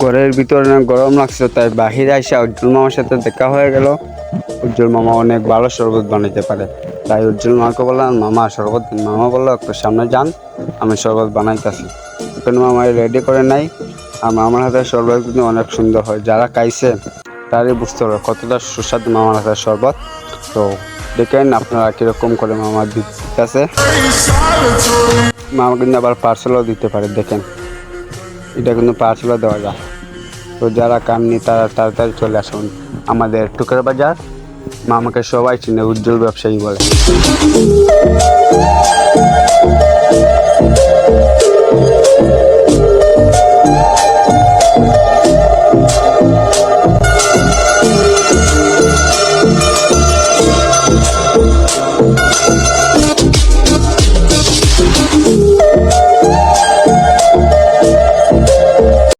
ঘরের ভিতরে না গরম লাগছে তাই বাহিরে আসা উজ্জ্বল মামার সাথে দেখা হয়ে গেল। উজ্জ্বল মামা অনেক ভালো শরবত বানাইতে পারে। তাই উজ্জ্বল মামাকে বললাম, মামা, শরবত মামা বলল, একটু সামনে যান, আমি শরবত বানাইতেছি। এখন মামা রেডি করে নাই। আর মামার হাতে শরবত কিন্তু অনেক সুন্দর হয়। যারা খাইছে, তারই বুঝতে পারবে কতটা সুস্বাদু মামার হাতের শরবত। তো দেখেন আপনারা কীরকম করে মামা দিতেছে মামা কিন্তু আবার পার্সেলও দিতে পারে, দেখেন। এটা কিন্তু পার্সেলও দেওয়া তো যারা কামনি তারা তাড়াতাড়ি চলে আসুন। আমাদের টুকের বাজার মামাকে সবাই চিনে, উজ্জ্বল ব্যবসায়ী বলে।